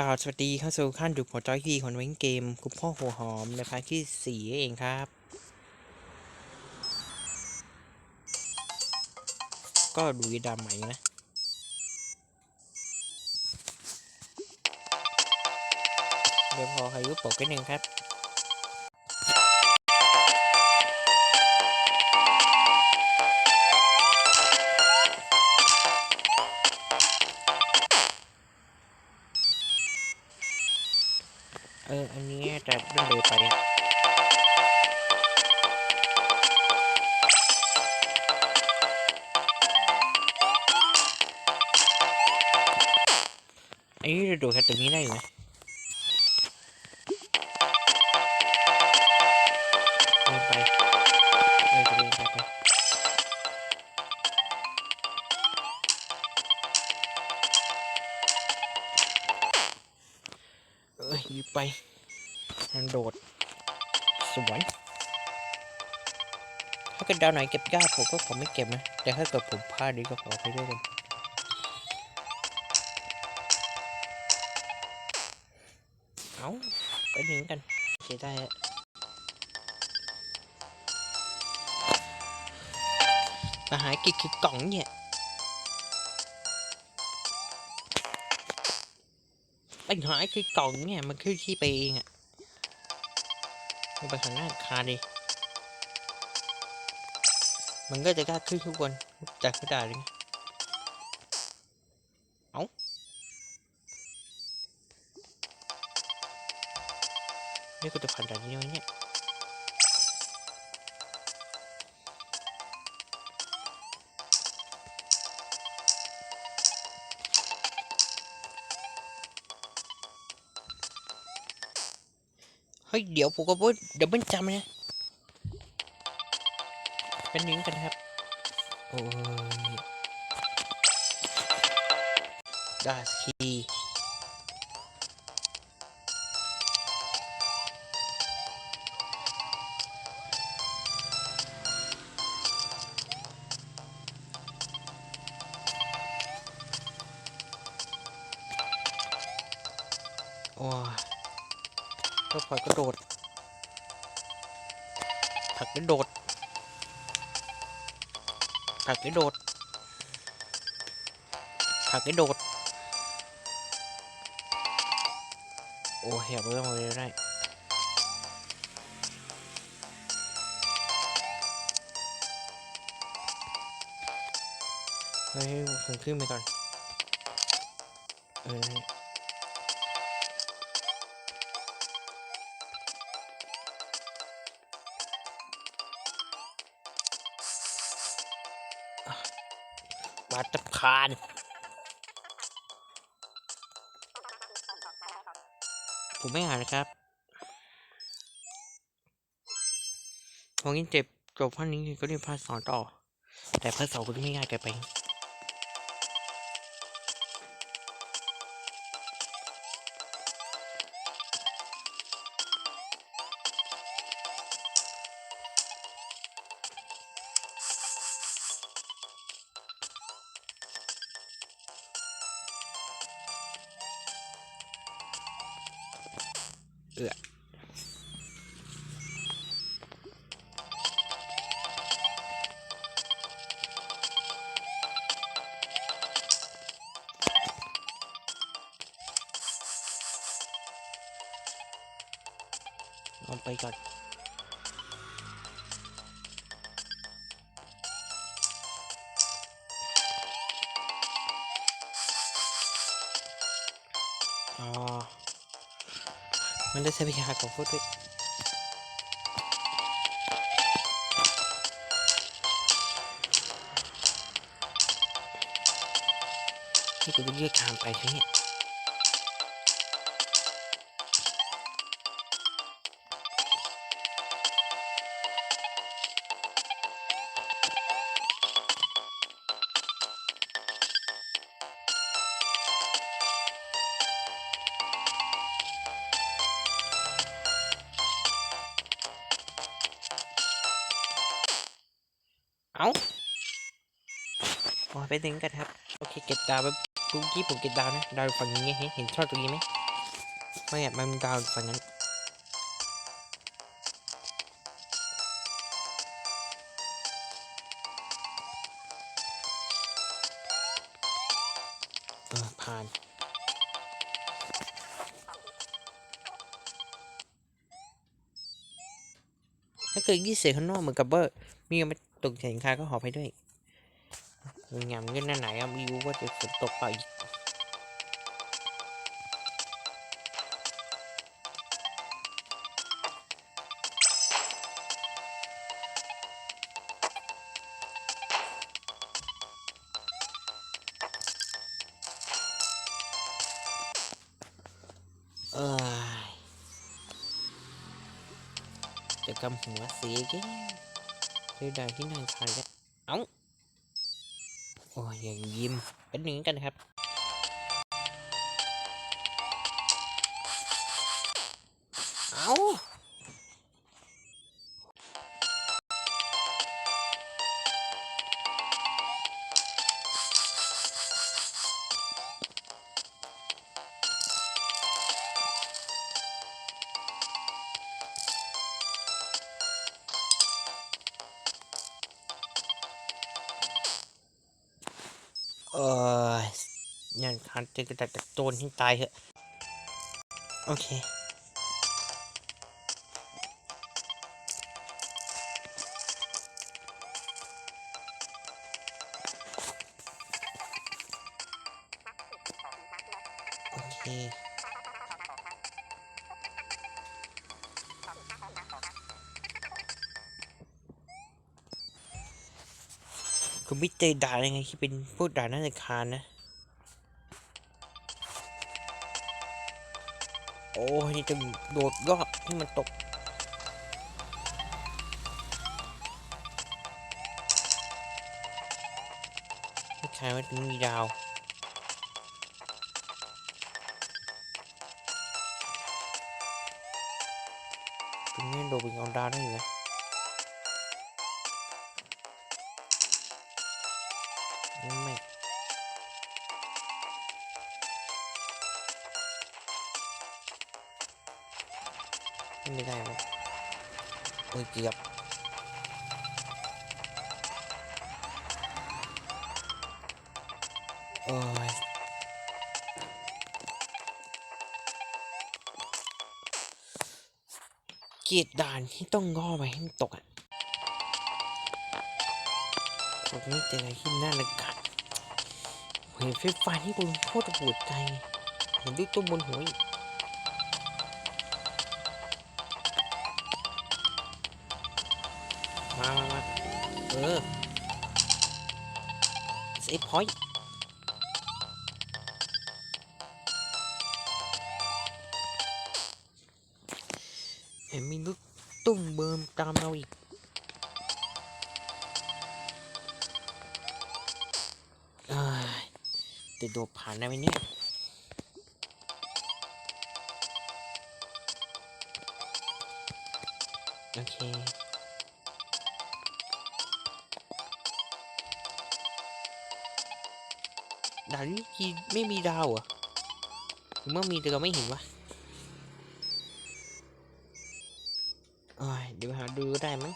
กล่าวสวัสดีเข้าสู่ขั้นดุหัวจอยทีของเว้นเกมคุณพ่อหัวหอมในพาร์ทที่สี่เองครับ ก็ดูดำใหม่นะ เดี๋ยวพอพายุปกนิดนึงครับ จะเลื่อนเลยไโดด สวนถ้าเกิดดาวไหนเก็บยากผมก็ขอไม่เก็บนะ แต่ถ้าเกิดผมพลาดนี้ก็ขอไปด้วยกันเอาไปหนึ่งกันเสียได้อะมาหากิจคือกล่องเนี่ยปัญหาคือกล่องเนี่ยมันคือที่ไปเองอะ ไปข้างหน้าคาดิมันก็จะกล้าขึ้นทุกคนจากกระดาษเลยเอานี่กูจะผ่านด่านนี้ไหมเนี่ย ฮ้ย เดี๋ยวผมก็พูดเดี๋ยวมันจำนะเป็นนิ้งกันครับ โอ้ยดาสคีโอ้ ยก็ปล่อยกระโดดผักกระโดดผักกระโดดผักกระโดด โอ้เหี้ยเริ่มมาเลยได้เฮ้ยผมขึ้นไปก่อนเออ นั่นแหละบาตะพานผมไม่อ่านนะครับพองี้เจ็บจบภาคนี้ก็เรียนภาคสองต่อ แต่ภาคสองก็ไม่ง่ายเกินไป เอือลองไปก่อนอ๋อ มันได้ทรัพยากรของพวกด้วยนี่กูเลือกทางไปใช่ไหม ไปถึงกันครับ โอเคเก็บดาวไปเมื่อกี้ผมเก็บดาวนะดาวฝั่งนี้เห็นเห็นช่องตรงนี้ไหมไม่อยากมันดาวฝั่งนั้นผ่านถ้าเกิดยี่เสียข้างนอกเหมือนกับว่ามีมาตกสินค้าก็หอบไปด้วย งามเงินหน้าไหนอะไม่รู้ว่า โอ้ยอย่างยิ้มเป็นหนึ่งกันครับ เอ้า เอองานคันจะกระตัดโจนให้ตายเถอะ โอเค คุณไม่เจอด่ายังไงที่เป็นพวกด่าน่าจะคานนะ โอ้ยนี่จะโดดยอดให้มันตกไม่ใช่ว่าถึงมีดาวตรงนี้โดดเป็นเอาดาวได้อยู่นะไม่ โอ้ยเกือบโอ้ยกีดด่านที่ต้องงอไปให้มันตกอะตรงนี้เจออะไรที่น่าระกัดเห็นไฟฟ้าที่กูโคตรปวดใจเห็นด้วยตัวบนหัวอีก เซฟพอยเห็นมีลูกตุ้มเบิร์มตามเราอีกเอ้ยจะโดดผ่านได้ไหมเนี่ยโอเค ด่านนี้ไม่มีดาวเหรอหรือว่ามีแต่เราไม่เห็นวะเดี๋ยวหาดูได้มั้ง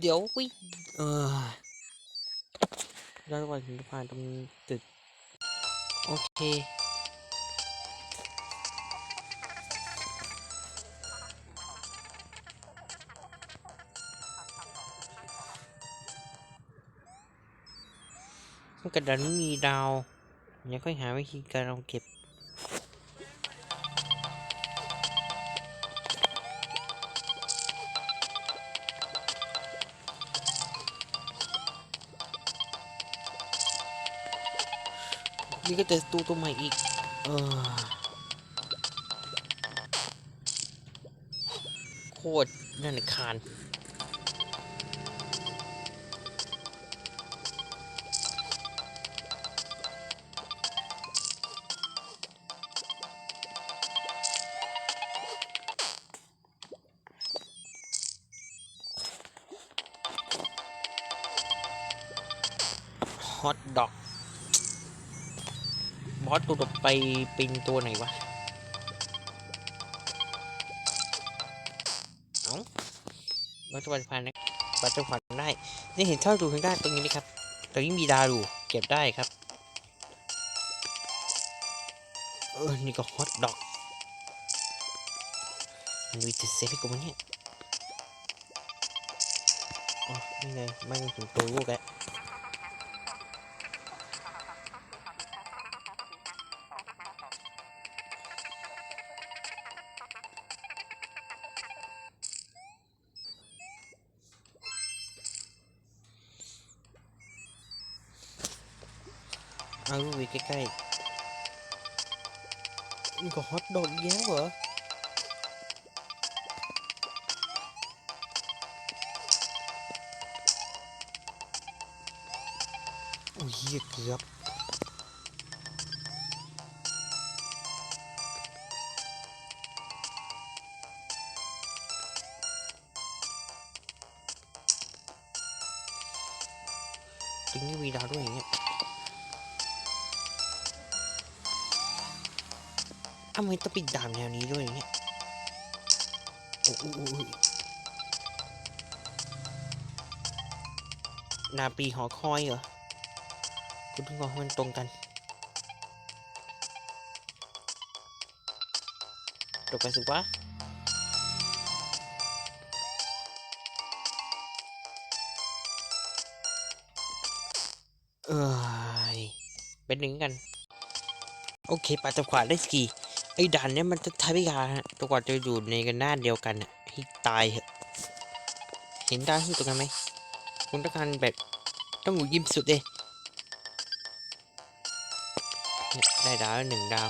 เดี๋ยววิเออ ย้านกว่าถึงผ่านตรงตึก โอเคถ้ากระดานม่มีดาวยังค่อยหาวิธีการเอาเก็บี้ก็เจอตูตัวใหม่อีก เออโคตรน่าหนึกคานฮอตดอก บอสตัวต่อไปเป็นตัวไหนวะเอาบอสตัวผ่านนะบอสตัวผ่านได้นี่เห็นช่องดูทางด้านตรงนี้ไหมครับตรงนี้มีดาวอยู่เก็บได้ครับเออนี่ก็ฮอตดอกมันมีติดเซฟให้กูมั้เนี่ยอ๋อนี่ไงไม่ถึงตัวลูกแล้ว เอาลูกไปใกล้ๆนี่ก็ฮอตดอก ทำไมต้องปิดด่ามแนวนี้ด้วยอย่างเงี้ยโอ้โหนาปีหอคอยเหรอกูต้องบอกให้มันตรงกันตกไปสิวะเอ้ยเป็นหนึ่งกัน โอเคปาจับขวาได้สกี ไอ้ด่านเนี้ยมันจะใช้เวลาฮะตัวกว่าจะอยู่ในกันหน้าเดียวกันน่ะให้ตายเหอะเห็นดาวที่ตรงกันไหมคุณต้องการแบบต้องอยู่ยิ้มสุดเลยได้ดาวหนึ่งดาว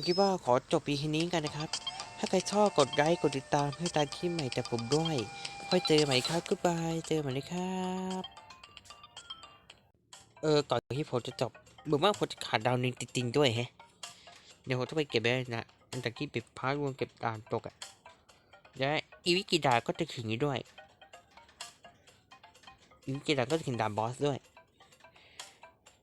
ผมคิดว่าขอจบปีนี้กันนะครับ ถ้าใครชอบกดไลค์กดติดตามเพื่อตามคลิปใหม่จากผมด้วย ค่อยเจอใหม่ครับกุ๊ดบายเจอใหม่เลยครับเออก่อนที่ผมจะจบเบื่อมาผมจะขาดดาวนึงจริงๆด้วยแฮะเดี๋ยวผมต้องไปเก็บได้นะอันจากที่ปิดพาร์ทรวมเก็บดานตกอะ่ะและอีวิกิดาก็จะถึงนี้ด้วยอีวิกิดาก็จะถึงดานบอสด้วย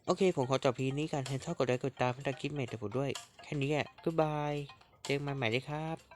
โอเค ผมขอจบพีนี้กันถ้าชอบกดไลค์กดติดตามเพื่อตาคลิปใหม่จากผมด้วย แค่นี้แหละ goodbye เจอกันใหม่เลยครับ